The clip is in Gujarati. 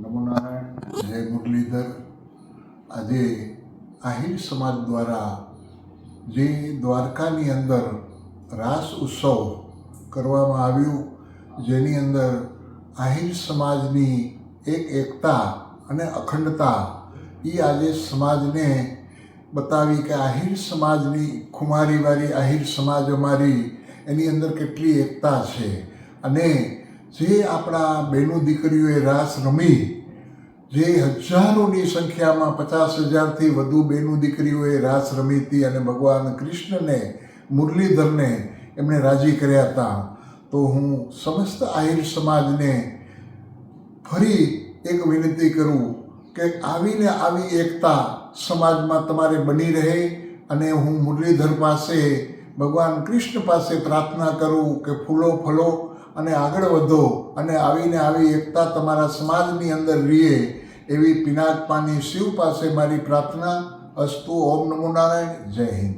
નમો નારાયણ જય મુરલીધર. આજે આહિર સમાજ દ્વારા જે દ્વારકાની અંદર રાસ ઉત્સવ કરવામાં આવ્યું, જેની અંદર આહિર સમાજની એક એકતા અને અખંડતા એ આજે સમાજને બતાવી કે આહિર સમાજની ખુમારીવાળી આહિર સમાજ અમારી, એની અંદર કેટલી એકતા છે. અને જે આપણા બહેનો દીકરીઓએ રાસ રમી, જે હજારોની સંખ્યામાં પચાસ હજારથી વધુ બહેનો દીકરીઓએ રાસ રમી હતી અને ભગવાન કૃષ્ણને, મુરલીધરને એમણે રાજી કર્યા હતા, તો હું સમસ્ત આહિર સમાજને ફરી એક વિનંતી કરું કે આવીને આવી એકતા સમાજમાં તમારે બની રહે અને હું મુરલીધર પાસે, ભગવાન કૃષ્ણ પાસે પ્રાર્થના કરું કે ફૂલો ફલો અને આગળ વધો અને આવીને આવી એકતા તમારા સમાજની અંદર રહીએ એવી પિનાકપાની શિવ પાસે મારી પ્રાર્થના. અસ્તુ ઓમ નમો નારાયણ. જય હિન્દ.